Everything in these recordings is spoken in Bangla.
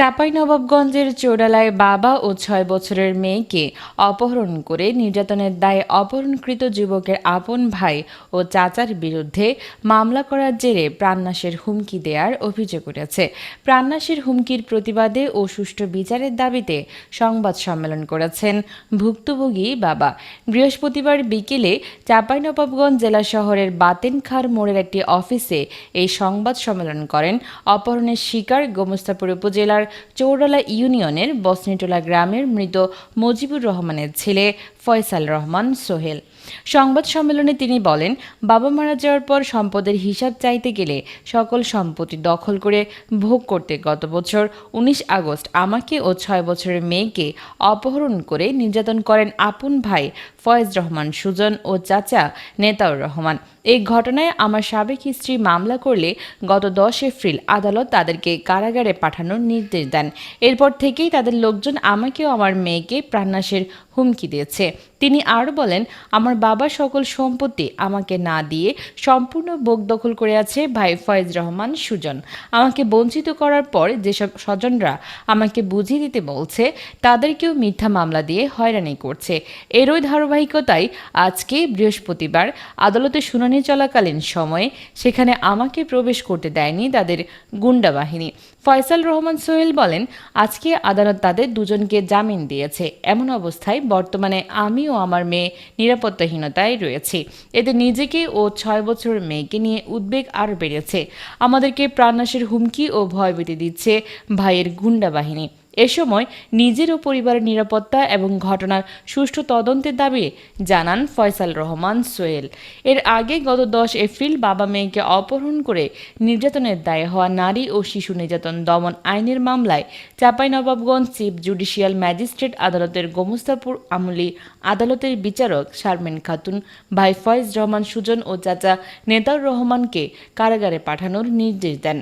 চাঁপাইনবাবগঞ্জের চোরালায় বাবা ও ছয় বছরের মেয়েকে অপহরণ করে নির্যাতনের দায়ে অপহরণকৃত যুবকের আপন ভাই ও চাচার বিরুদ্ধে মামলা করার জেরে প্রাণনাশের হুমকি দেওয়ার অভিযোগ উঠেছে। প্রাণনাশের হুমকির প্রতিবাদে ও সুষ্ঠু বিচারের দাবিতে সংবাদ সম্মেলন করেছেন ভুক্তভোগী বাবা। বৃহস্পতিবার বিকেলে চাঁপাইনবাবগঞ্জ জেলা শহরের বাতেনখার মোড়ের একটি অফিসে এই সংবাদ সম্মেলন করেন। অপহরণের শিকার গোমস্তাপুর উপজেলার চৌডালা ইউনিয়নের বসনিটোলা গ্রামের মৃত মজিবুর রহমানের ছেলে ফয়সাল রহমান, সোহেল। সংবাদ সম্মেলনে তিনি বলেন, বাবা মারা যাওয়ার পর সম্পদের হিসাব চাইতে গেলে সকল সম্পত্তি দখল করে ভোগ করতে গত বছর উনিশ আগস্ট আমাকে ও ছয় বছরের মেয়েকে অপহরণ করে নির্যাতন করেন আপন ভাই ফয়েজ রহমান, সুজন ও চাচা নেতাউর রহমান। এই ঘটনায় আমার সাবেক স্ত্রী মামলা করলে গত দশ এপ্রিল আদালত তাদেরকে কারাগারে পাঠানোর নির্দেশ দেন। এরপর থেকেই তাদের লোকজন আমাকে ও আমার মেয়েকে প্রাণনাশের হুমকি দিয়েছে। তিনি আরও বলেন, আমার বাবা সকল সম্পত্তি আমাকে না দিয়ে সম্পূর্ণ বোক দখল করে আছে ভাই ফয়েজ রহমান সুজন। আমাকে বঞ্চিত করার পর যেসব স্বজনরা আমাকে বুঝিয়ে দিতে বলছে, তাদেরকেও মিথ্যা মামলা দিয়ে হয়রানি করছে। এরই ধারাবাহিকতায় আজকে বৃহস্পতিবার আদালতে শুনানি চলাকালীন সময়ে সেখানে আমাকে প্রবেশ করতে দেয়নি তাদের গুন্ডা বাহিনী। ফয়সাল রহমান সোহেল বলেন, আজকে আদালত তাদের দুজনকে জামিন দিয়েছে। এমন অবস্থায় বর্তমানে আমি ও আমার মেয়ে নিরাপত্তাহীনতায় রয়েছি। এতে নিজেকে ও ছয় বছর মেয়েকে নিয়ে উদ্বেগ আরও বেড়েছে। আমাদেরকে প্রাণনাশের হুমকি ও ভয়ভীতি দিচ্ছে ভাইয়ের গুন্ডা বাহিনী। এ সময় নিজের ও পরিবারের নিরাপত্তা এবং ঘটনার সুষ্ঠু তদন্তের দাবি জানান ফয়সাল রহমান সোহেল। এর আগে গত দশ এপ্রিল বাবা মেয়েকে অপহরণ করে নির্যাতনের দায়ে হওয়া নারী ও শিশু নির্যাতন দমন আইনের মামলায় চাঁপাইনবাবগঞ্জ চিফ জুডিশিয়াল ম্যাজিস্ট্রেট আদালতের গোমস্তাপুর আমলি আদালতের বিচারক শারমিন খাতুন, ভাই ফয়েজ রহমান সুজন ও চাচা নেতাউর রহমানকে কারাগারে পাঠানোর নির্দেশ দেন।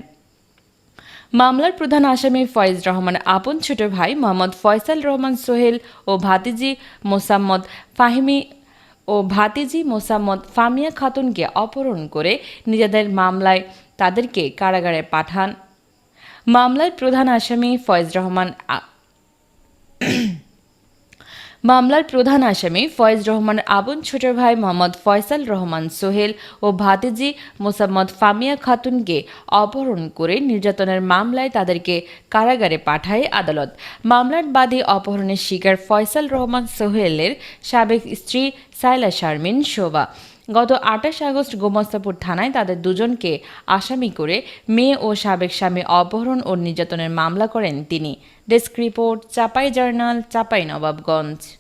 মামলার প্রধান আসামি ফয়েজ রহমান, আপন ছোট ভাই মোহাম্মদ ফয়সাল রহমান সোহেল ও ভাতিজি মোসাম্মদ ফাহিমি ও ভাতিজি মোসাম্মদ ফামিয়া খাতুনকে অপহরণ করে নিজেদের মামলায় তাদেরকে কারাগারে পাঠান। মামলার প্রধান আসামি ফয়েজ রহমান মামলার প্রধান আসামি ফয়েজ রহমানের আবুন, ছোট ভাই মোহাম্মদ ফয়সাল রহমান, সোহেল ও ভাতিজি মোসাম্মদ ফামিয়া খাতুনকে অপহরণ করে নির্যাতনের মামলায় তাদেরকে কারাগারে পাঠায় আদালত। মামলার বাদী অপহরণের শিকার ফয়সাল রহমান, সোহেলের সাবেক স্ত্রী সাইলা শারমিন, শোভা। গত আঠাশ আগস্ট গোমস্তাপুর থানায় তাদের দুজনকে আসামি করে মেয়ে ও সাবেক স্বামী অপহরণ ও নির্যাতনের মামলা করেন তিনি। Desk report, Chapai journal, Chapai Nawabganj.